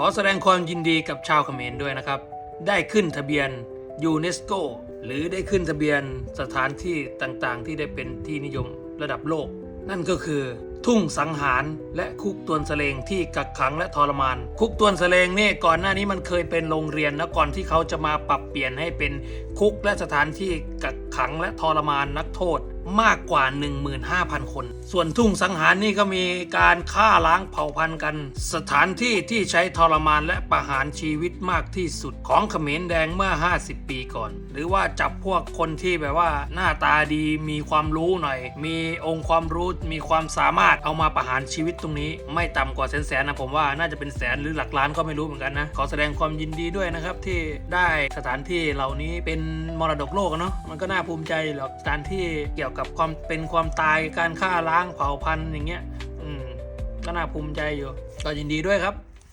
ขอแสดงความยินดีกับชาวเขมรด้วยนะครับ ได้ขึ้นทะเบียนยูเนสโกหรือได้ขึ้นทะเบียนสถานที่ต่างๆ ที่ได้เป็นที่นิยมระดับโลก นั่นก็คือ ทุ่งสังหารและคุกตวนสเลงที่กักขังและทรมาน คุกตวนสเลงนี่ก่อนหน้านี้มันเคยเป็นโรงเรียนนะก่อนที่เขาจะมาปรับเปลี่ยนให้เป็นคุกและสถานที่กักขังและทรมานนักโทษ มากกว่า 15,000 คน ส่วนทุ่งสังหารนี่ก็มีการฆ่าล้างเผ่าพันธุ์กัน สถานที่ที่ใช้ทรมานและประหารชีวิตมากที่สุดของเขมรแดงเมื่อ 50 ปีก่อน หรือว่าจับพวกคนที่แบบว่าหน้าตาดีมีความรู้หน่อย มีองค์ความรู้มีความสามารถเอามาประหารชีวิตตรงนี้ ไม่ต่ำกว่าแสนๆนะผมว่าน่าจะเป็นแสนหรือหลักล้านก็ไม่รู้เหมือนกันนะขอแสดงความยินดีด้วยนะครับที่ได้สถานที่เหล่านี้เป็นมรดกโลกเนาะมันก็น่าภูมิใจหรอกสถานที่เกี่ยวกับความเป็นความตายการฆ่าล้างเผ่าพันธุ์อย่างเงี้ย อืมก็น่าภูมิใจอยู่ ก็ยินดีด้วยครับ